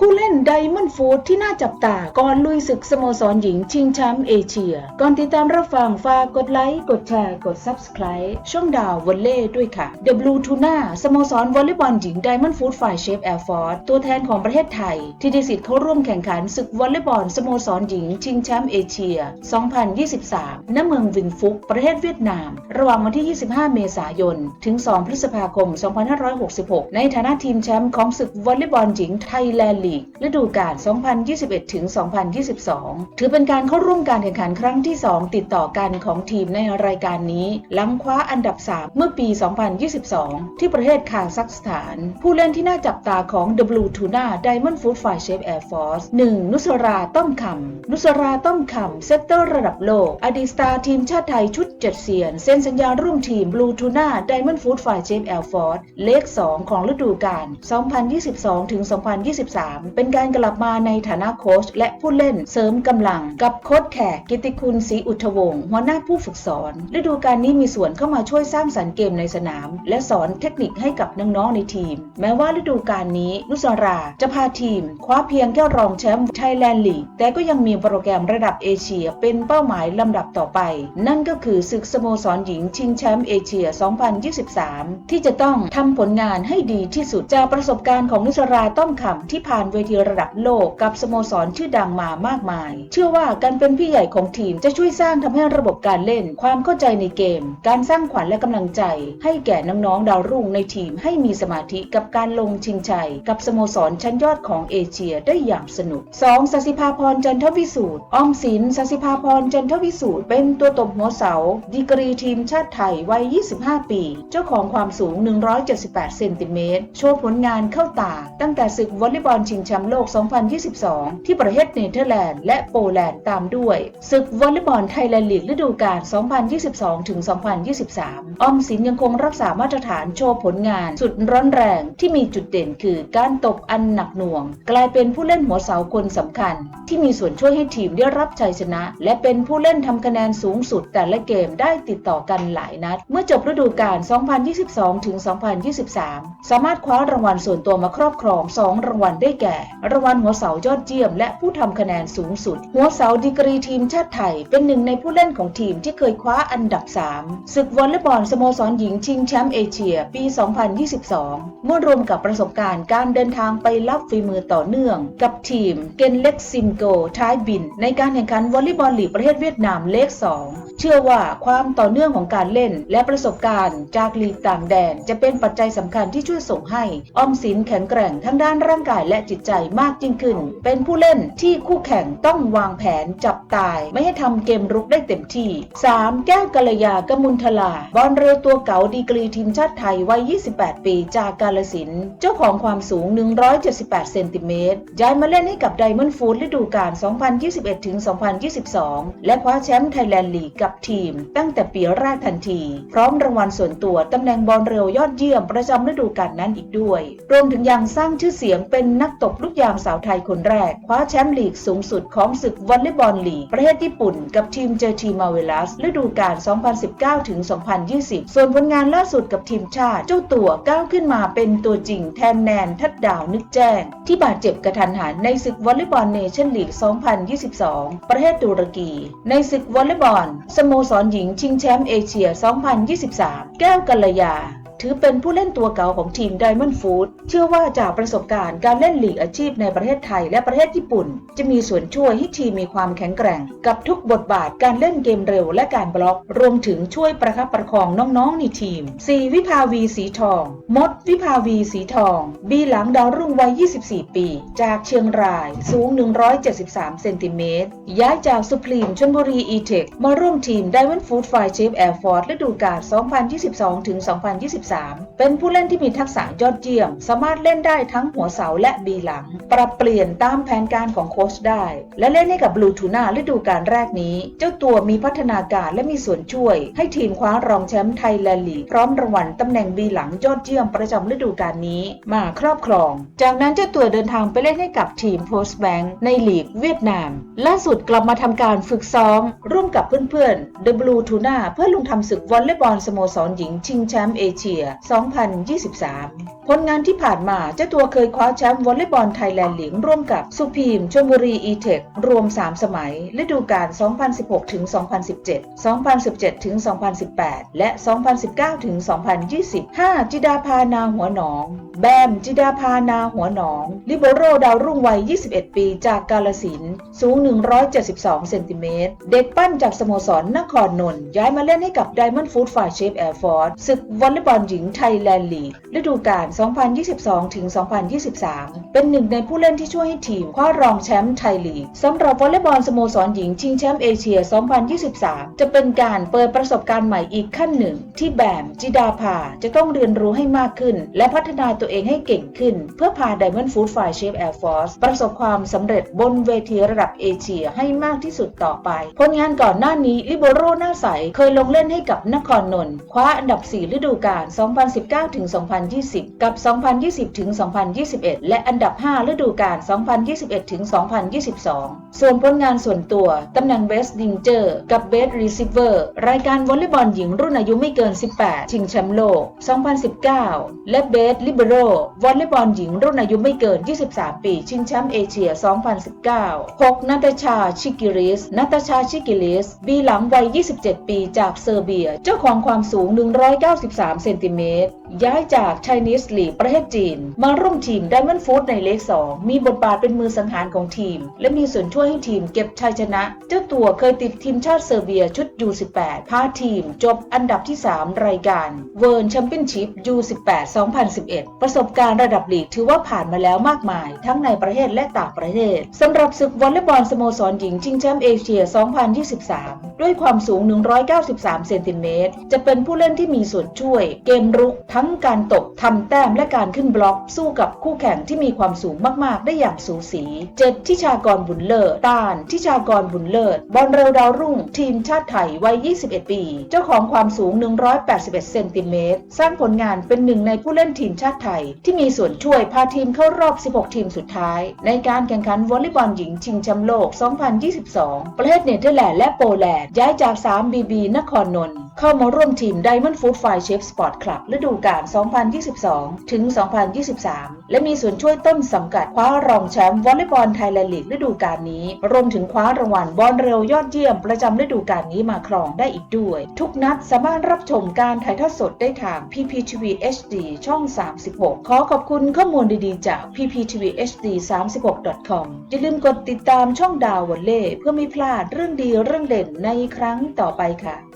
ผู้เล่นไดมอนด์ฟูดที่น่าจับตาก่อนลุยศึกสโมสรหญิงชิงแชมป์เอเชีย ก่อนติดตามรับฟังฝากกดไลค์ กดแชร์ กด Subscribe ช่องดาววอลเล่ด้วยค่ะ The Blue Tuna สโมสรวอลเลย์บอลหญิงไดมอนด์ฟูดฝ่ายเชฟแอร์ฟอร์ดตัวแทนของประเทศไทย ที่ได้สิทธิ์เข้าร่วมแข่งขันศึกวอลเลย์บอลสโมสรหญิงชิงแชมป์เอเชีย 2023 ณ เมืองวินฟุก ประเทศเวียดนาม ระหว่างวันที่ 25 เมษายน ถึง 2 พฤษภาคม 2566 ในฐานะทีมแชมป์ของศึกวอลเลย์บอลหญิงไทยแลนด์ีกฤดูกาล 2021-2022 ถือเป็นการเข้าร่วมการแข่งขันครั้งที่ 2 ติดต่อกันของทีมในรายการนี้ ล้ำคว้าอันดับ 3 เมื่อปี 2022 ที่ประเทศคาซัคสถาน ผู้เล่นที่น่าจับตาของ W Tuna Diamond Food Fire Chef Air Force 1. นุสราต้อมคำนุสราต้อมคำเซตเตอร์ระดับโลก อดีตสตาร์ทีมชาติไทยชุดเจ็ดเสียน เซ็นสัญญาร่วมทีม Blue Tuna Diamond Food Fire Chef Air Force เลข 2 ของฤดูกาล 2022-2023 3 เป็นการกลับมาในฐานะโค้ชและผู้เล่นเสริมกำลัง กับโค้ชแขกกิติคุณศรีอุทวงศ์หัวหน้าผู้ฝึกสอน ฤดูกาลนี้มีส่วนเข้ามาช่วยสร้างสรรค์เกมในสนาม และสอนเทคนิคให้กับน้องๆในทีม แม้ว่าฤดูกาลนี้นุสราจะพาทีม คว้าเพียงแค่รองแชมป์ไทยแลนด์ลีกแต่ก็ยังมีโปรแกรมระดับเอเชียเป็นเป้าหมายลำดับต่อไป นั่นก็คือศึกสโมสรหญิงชิงแชมป์เอเชีย 2023 ที่จะต้องทำผลงานให้ดีที่สุดจากประสบการณ์ของนุสราต้อมขำที่ผ่านเวทีระดับโลกกับสโมสรชื่อดังมามากมาย เชื่อว่าการเป็นพี่ใหญ่ของทีมจะช่วยสร้างทำให้ระบบการเล่น ความเข้าใจในเกม การสร้างขวัญและกำลังใจ ให้แก่น้องๆดาวรุ่งในทีมให้มีสมาธิกับการลงชิงชัย กับสโมสรชั้นยอดของเอเชียได้อย่างสนุก 2. สสิภาพรจันทวิสูตรอ้อมศิลป์สสิภาพรจันทวิสูตรเป็นตัวตบหัวเสา ดีกรีทีมชาติไทยวัย 25 ปี เจ้าของความสูง 178 เซนติเมตร โชว์ผลงานเข้าตา ตั้งแต่ศึกวอลเลย์บอลชิงแชมป์โลก 2022 ที่ประเทศเนเธอร์แลนด์และโปแลนด์ตามด้วย ศึกวอลเลย์บอลไทยแลนด์ลีกฤดูกาล 2022ถึง2023 ออมสินยังคงรักษามาตรฐานโชว์ผลงานสุดร้อนแรงที่มีจุดเด่นคือการตบอันหนักหน่วง กลายเป็นผู้เล่นหัวเสาคนสำคัญ ที่มีส่วนช่วยให้ทีมได้รับชัยชนะ และเป็นผู้เล่นทำคะแนนสูงสุดแต่ละเกมได้ติดต่อกันหลายนัด เมื่อจบฤดูกาล 2022ถึง2023 สามารถคว้ารางวัลส่วนตัวมาครอบครอง 2 รางวัลได้แก่รางวัลหัวเสายอดเยี่ยม และผู้ทำคะแนนสูงสุด หัวเสาดีกรีทีมชาติไทย เป็นหนึ่งในผู้เล่นของทีมที่เคยคว้าอันดับ 3 ศึกวอลเลย์บอลสโมสรหญิงชิงแชมป์เอเชีย ปี 2022 เมื่อรวมกับประสบการณ์การเดินทางไปรับฝีมือต่อเนื่อง กับทีมเกนเล็กซิมโกท้ายบิน ในการแข่งขันวอลเลย์บอลลีกประเทศเวียดนามเลข 2 เชื่อว่าความต่อเนื่องของการเล่น และประสบการณ์จากลีกต่างแดน จะเป็นปัจจัยสำคัญที่ช่วยส่งให้ออมสินแข็งแกร่งทั้งด้านร่างกายและจิตใจมากยิ่งขึ้น เป็นผู้เล่นที่คู่แข่งต้องวางแผนจับตาย ไม่ให้ทำเกมรุกได้เต็มที่ 3. แก้วกัลยากมุลทลา บอลเรือตัวเก๋าดีกรีทีมชาติไทยวัย 28 ปีจากกาลสิน เจ้าของความสูง 178 เซนติเมตร ย้ายมาเล่นให้กับไดมอนด์ฟูดฤดูกาล 2021-2022 และคว้าแชมป์ไทยแลนด์ลีกับกับทีม ตั้งแต่ปีแรกทันที พร้อมรางวัลส่วนตัวตำแหน่งบอลเร็วยอดเยี่ยมประจำฤดูกาลนั้นอีกด้วย รวมถึงยังสร้างชื่อเสียงเป็นนักตบลูกยางสาวไทยคนแรก คว้าแชมป์ลีกสูงสุดของศึกวอลเลย์บอลลีกประเทศญี่ปุ่น กับทีมเจอทีมาเวลัสฤดูกาล 2019 ถึง 2020 ส่วนผลงานล่าสุดกับทีมชาติ เจ้าตัวก้าวขึ้นมาเป็นตัวจริงแทนแนนทัดดาวนึกแจ้ง ที่บาดเจ็บกระทันหันในศึกวอลเลย์บอลเนชั่นลีก 2022 ประเทศตุรกี ในศึกวอลเลย์บอลสโมสรหญิงชิงแชมป์เอเชีย 2023 แก้วกัลยา ถือเป็นผู้เล่นตัวเก่าของทีม Diamond Food เชื่อว่าจากประสบการณ์การเล่นหลีกอาชีพในประเทศไทยและประเทศญี่ปุ่น จะมีส่วนช่วยให้ทีมมีความแข็งแกร่ง กับทุกบทบาทการเล่นเกมเร็วและการบล็อก รวมถึงช่วยประคับประคองน้องๆในทีม C วิภาวีสีทอง มดวิภาวีสีทอง บีหลังดาวรุ่งวัย 24 ปี จากเชียงรายสูง 173 เซนติเมตร ย้ายจากสุพรีมชนบุรีอีเทคมาร่วมทีม Diamond Food Fire Chief Air Force ฤดูกาล 2022-2023 13 เป็นผู้เล่นที่มีทักษะยอดเยี่ยม สามารถเล่นได้ทั้งหัวเสาและบีหลัง ปรับเปลี่ยนตามแผนการของโค้ชได้ และเล่นให้กับบลูทูน่าฤดูกาลแรกนี้ เจ้าตัวมีพัฒนาการและมีส่วนช่วย ให้ทีมคว้ารองแชมป์ไทยแลนด์ลีกพร้อมรางวัลตำแหน่งบีหลังยอดเยี่ยมประจำฤดูกาลนี้ มาครอบครอง จากนั้นเจ้าตัวเดินทางไปเล่นให้กับทีมโพสแบงค์ในลีกเวียดนาม ล่าสุดกลับมาทำการฝึกซ้อม ร่วมกับเพื่อนๆดอะบลูทูน่าเพื่อลงทำศึกวอลเลย์บอลสโมสรหญิงชิงแชมป์เอเชียย 2023 ผลงานที่ผ่านมาเจ้าตัวเคยคว้าแชมป์วอลเลย์บอลไทยแลนด์ลีกร่วมกับสุพีมชลบุรีอีเทครวม 3 สมัย ฤดูกาล 2016 ถึง 2017 2017 ถึง 2018 และ 2019 ถึง 2020 5 จิดาพานาหัวหนองแบม จิดาพานาหัวหนอง ลิโบโรดาวรุ่งวัย 21 ปี จากกาลสิน สูง 172 เซนติเมตร เด็กปั้นจากสโมสรนครนนท์ย้ายมาเล่นให้กับ Diamond Food Fire Shape Air Force ศึกวอลเลย์บอลหญิงไทยแลนด์ลีกฤดูกาล 2022-2023 เป็นหนึ่งในผู้เล่นที่ช่วยให้ทีมคว้ารองแชมป์ไทยลีกสำหรับวอลเลย์บอลสโมสรหญิงชิงแชมป์เอเชีย 2023 จะเป็นการเปิดประสบการณ์ใหม่อีกขั้นหนึ่ง ที่แบม จิดาภาจะต้องเรียนรู้ให้มากขึ้น และพัฒนาตัวเองให้เก่งขึ้น เพื่อพา Diamond Food Fire Shape Air Force ประสบความสำเร็จบนเวทีระดับเอเชียให้มากที่สุดต่อไป ผลงานก่อนหน้านี้ลิโบโรหน้าใสเคยลงเล่นให้กับนครนนท์คว้าอันดับ 4 ฤดูกาล 2019-2020 กับ 2020-2021 และอันดับ 5 ฤดูกาล 2021-2022 ส่วนผลงานส่วนตัวตำแหน่งเบสดิงเจอร์กับเบสรีซิเวอร์รายการวอลเลย์บอลหญิงรุ่นอายุไม่เกิน 18 ชิงแชมป์โลก 2019 และเบสลิเบโรวอลเลย์บอลหญิงรุ่นอายุไม่เกิน 23 ปี ชิงแชมป์เอเชีย 2019 6 นาตาชา ชิกิริส นาตาชา ชิกิลิส บีหลังวัย 27 ปีจากเซอร์เบีย เจ้าของความสูง 193 เซนติเมตร ย้ายจากไชนีสลีประเทศจีน มาร่วมทีม Diamond Food ในเลข 2 มีบทบาทเป็นมือสังหารของทีม และมีส่วนช่วยให้ทีมเก็บชัยชนะ เจ้าตัวเคยติดทีมชาติเซอร์เบียชุด U18 พาทีม จบอันดับที่ 3 รายการเวิร์นแชมเปี้ยนชิพ U18 2011ประสบการณ์ระดับลีกถือว่าผ่านมาแล้วมากมาย ทั้งในประเทศและต่างประเทศสำหรับศึกวอลเลย์บอลสโมสรหญิงชิงแชมป์เอเชีย 2023 ด้วยความสูง 193 เซนติเมตร จะเป็นผู้เล่นที่มีส่วนช่วย เกมรุกทั้งการตบทำแต้มและการขึ้นบล็อก สู้กับคู่แข่งที่มีความสูงมาก ๆ ได้อย่างสูสี เจ็ดทิชากรบุญเลิศตาลทิชากรบุญเลิศบอลเร็วดาวรุ่ง ทีมชาติไทยวัย 21 ปี เจ้าของความสูง 181 เซนติเมตร สร้างผลงานเป็นหนึ่งในผู้เล่นทีมชาติไทย ที่มีส่วนช่วยพาทีมเข้ารอบ 16 ทีมสุดท้าย ในการแข่งขันวอลเลย์บอลหญิงชิงแชมป์โลก 2022 ประเทศเนเธอร์แลนด์และโปแลนด์ย้ายจาก 3BB นครนนท์ เข้ามาร่วมทีม Diamond Food Fire Chef Sport Club ฤดูกาล 2022 ถึง 2023 และมีส่วนช่วยต้นสังกัดคว้ารองแชมป์วอลเลย์บอลไทยแลนด์ลีกฤดูกาลนี้ รวมถึงคว้ารางวัลบอลเร็วยอดเยี่ยมประจำฤดูกาลนี้มาครองได้อีกด้วย ทุกนัดสามารถรับชมการถ่ายทอดสดได้ทาง PPTV HD ช่อง 36 ขอขอบคุณข้อมูลดีๆ จาก PPTV HD 36.com อย่าลืมกดติดตามช่องดาววอลเล่เพื่อไม่พลาดเรื่องดีเรื่องเด่นในครั้งต่อไปค่ะ